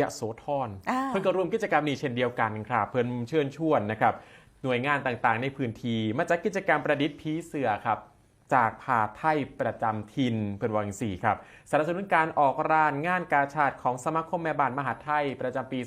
ยะโสธรอ่าเพื่อนก็ร่วมกิจกรรมนี้เช่นเดียวกันครับ เพื่อนเชิญชวนนะครับหน่วยงานต่างๆ ในพื้นที่มาจัดกิจกรรมประดิษฐ์ผีเสือครับจากผาไทยประจำถิ่นเพื่อนวาจังสี่ครับสนับสนุนการออกร้านงานกาชาติของสมาคมแม่บ้านมหาดไทยประจำปี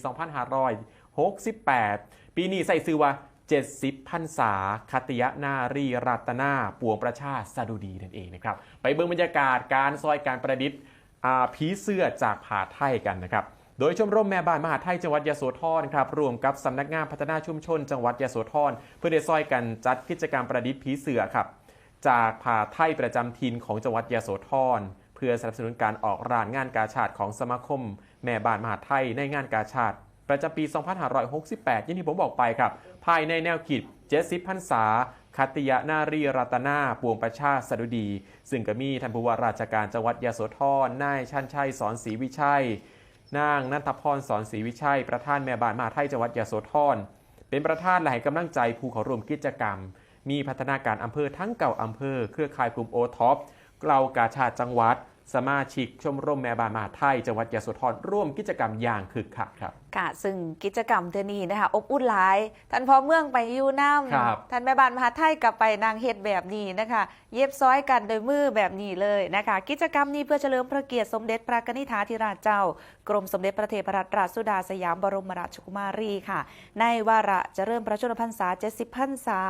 2568 ปีนี้ใส่ซื้อว่า 70พันษาคติยนารีรัตนาปวงประชาสดุดีนั่นเองนะครับ ไปเบิ่งบรรยากาศการซอยการประดิษฐ์อ่าผีเสื้อจากผาไทยกันนะครับ โดยชมรมแม่บ้านมหาไทยจังหวัดยโสธรครับรวมกับสำนักงานพัฒนาชุมชน จังหวัดยโสธรเพื่อได้ซอยกันจัดกิจกรรมประดิษฐ์ผีเสือครับ จากผาไทยประจำถิ่นของจังหวัดยโสธรเพื่อสนับสนุนการออกรานงานกาชาติของสมาคม แม่บ้านมหาไทยในงานกาชาติประจำปี 2568อย่างที่ผมบอกไปครับ ภายในแนวคิด70พรรษาคติยนารีรัตนาปวงประชาสดุดี ซึ่งก็มีท่านผู้ว่าราชการจังหวัดยโสธรนายชันชัยสอนศรีวิชัย นางนันทพรสอนศรีวิชัย ประธานแม่บ้านมหาไทยจังหวัดยโสธร เป็นประธานและให้กำลังใจผู้เข้าร่วมกิจกรรม มีพัฒนาการอำเภอทั้งเก่าอำเภอ เครือข่ายกลุ่มโอท็อปเกลากาชาติจังหวัด สมาชิกชมรมแม่บ้านมหาไทยจังหวัดยโสธรร่วมกิจกรรมอย่างคึกคักครับ ค่ะ ซึ่งกิจกรรมเทอนี้นะคะ อบอุ่นหลาย ท่านพ่อเมืองไปอยู่น้ครับำท่านแม่บ้านมหาไทยกลับไปนางเฮ็ดแบบนี้นะคะ เย็บซ้อยกันโดยมือแบบนี้เลยนะคะ กิจกรรมนี้เพื่อเฉลิมพระเกียรติสมเด็จพระกนิษฐาธิราชเจ้า กรมสมเด็จพระเทพรัตนราชสุดาสยามบรมราชกุมารีค่ะ ในวาระจะเริ่มพระชนมพรรษา 70 พรรษา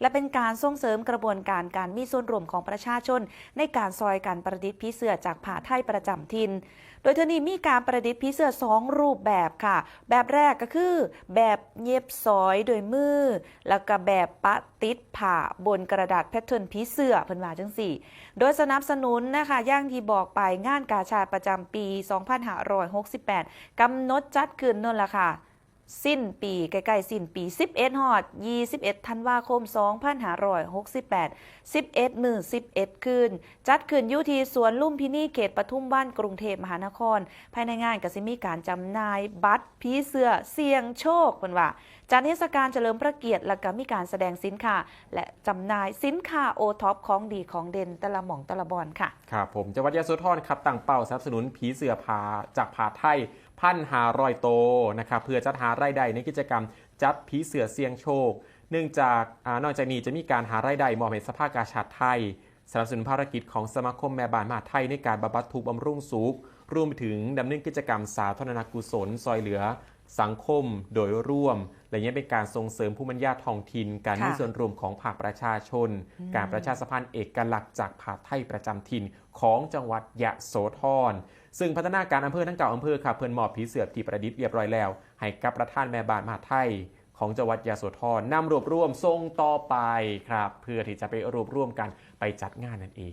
และเป็นการส่งเสริมกระบวนการการมีส่วนร่วมของประชาชน ในการซอยการประดิษฐ์ผีเสื้อจากผ้าไทยประจำถิ่นโดยเทอนี้มีการประดิษฐ์ผีเสื้อสองรูปแบบค่ะแบบแรกก็คือ แบบเย็บซอยโดยมือ แล้วก็แบบปะติดผ่าบนกระดาษแพทเทิร์นผีเสื้อเพิ่นว่าจังสี่ โดยสนับสนุนนะคะย่างที่บอกไปงานกาชาดประจำปี 2568กำหนดจัดขึ้นนั่นแหละค่ะ สิ้นปีใกล้ๆสิ้นปี 11 ฮอด 21 ธันวาคม 2568 11 มือ 11 คืน จัดขึ้นยู่ที่สวนลุ่มพินีเขตปทุมบ้านกรุงเทพมหานคร ภายในงานก็สิมีการจำหน่ายบัตรผีเสื้อเสี่ยงโชคเพิ่นว่าจัดเทศกาลเฉลิมพระเกียรติและก็มีการแสดงสินค้า และจำหน่ายสินค้าโอท็อปของดีของเด่นต่ละหม่องต่ละบอนค่ะ ครับผมจังหวัดยโสธรครับตั้งเป้าสนับสนุนผีเสือผาจากผาไทยพันหารอยโตนะครับเพื่อจัดหารายได้ในกิจกรรม จับผีเสือเสียงโชค เนื่องจากอนอกจากนี้จะมีการหารายได้มอบให้สภากาชาติไทยสนับสนุนภารกิจของสมาคมแม่บ้านมหาไทยในการบำบัดทุกบำรุงสุขรวมถึงดำเนินกิจกรรมสาธารณกุศลซอยเหลือ สังคมโดยร่วมและยังเป็นการส่งเสริมผู้บรรยาท้องถิ่นการค่ะมีส่วนร่วมของภาคประชาชน การประชาสัมพันธ์เอกลักษณ์จากผาไทยประจำถิ่นของจังหวัดยะโสธรซึ่งพัฒนาการอำเภอทั้งเก่าอำเภอครับเพื่อนมอบผีเสือที่ประดิษฐ์เรียบร้อยแล้ว ให้กับประธานแม่บ้านมหาดไทยของจังหวัดยะโสธรนำรวบรวมส่งต่อไปครับ เพื่อที่จะไปรวบรวมกันไปจัดงานนั่นเอง